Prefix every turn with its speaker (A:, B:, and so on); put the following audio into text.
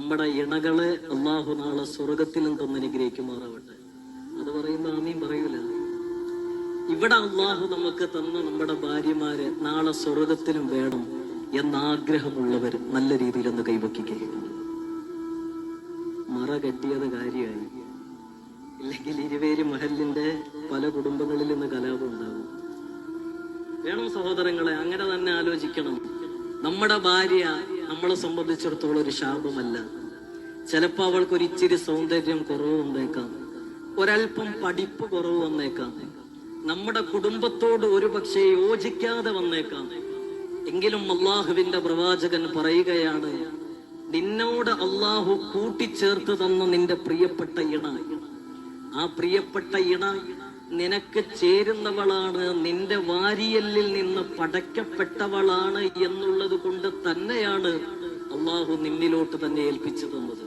A: നമ്മുടെ ഇണകളെ അള്ളാഹു നാളെ സ്വർഗത്തിലും തന്ന് അനുഗ്രഹിക്കുമാറാവട്ടെ. അത് പറയുമ്പോ ആമീൻ പറയൂല. ഇവിടെ അള്ളാഹു നമുക്ക് തന്ന നമ്മുടെ ഭാര്യമാരെ നാളെ സ്വർഗത്തിലും വേണം എന്നാഗ്രഹമുള്ളവർ നല്ല രീതിയിൽ ഒന്ന് കൈവക്കിക്കേ മറ കെട്ടിയത് കാര്യമായി. ഇല്ലെങ്കിൽ ഇരുവേരി മഹലിന്റെ പല കുടുംബങ്ങളിൽ നിന്ന് കലാപം ഉണ്ടാകും. വേണം സഹോദരങ്ങളെ അങ്ങനെ തന്നെ ആലോചിക്കണം. നമ്മുടെ ഭാര്യ നമ്മളെ സംബന്ധിച്ചിടത്തോളം ഒരു ശാപമല്ല. ചിലപ്പോൾ അവൾക്ക് ഒരു ഇച്ചിരി സൗന്ദര്യം കുറവ് വന്നേക്കാം. ഒരല്പം പഠിപ്പ് കുറവ് വന്നേക്കാം. നമ്മുടെ കുടുംബത്തോട് ഒരു പക്ഷേ യോജിക്കാതെ വന്നേക്കാം. എങ്കിലും അള്ളാഹുവിന്റെ പ്രവാചകൻ പറയുകയാണ് നിന്നോട് അള്ളാഹു കൂട്ടിച്ചേർത്ത് തന്ന നിന്റെ പ്രിയപ്പെട്ട ഇണ. ആ പ്രിയപ്പെട്ട ഇണ നിനക്ക് ചേരുന്നവളാണ് നിന്റെ വാരിയല്ലിൽ നിന്ന് പടയ്ക്കപ്പെട്ടവളാണ് എന്നുള്ളത് കൊണ്ട് തന്നെയാണ് അള്ളാഹു നിന്നിലോട്ട് തന്നെ ഏൽപ്പിച്ചു തന്നത്.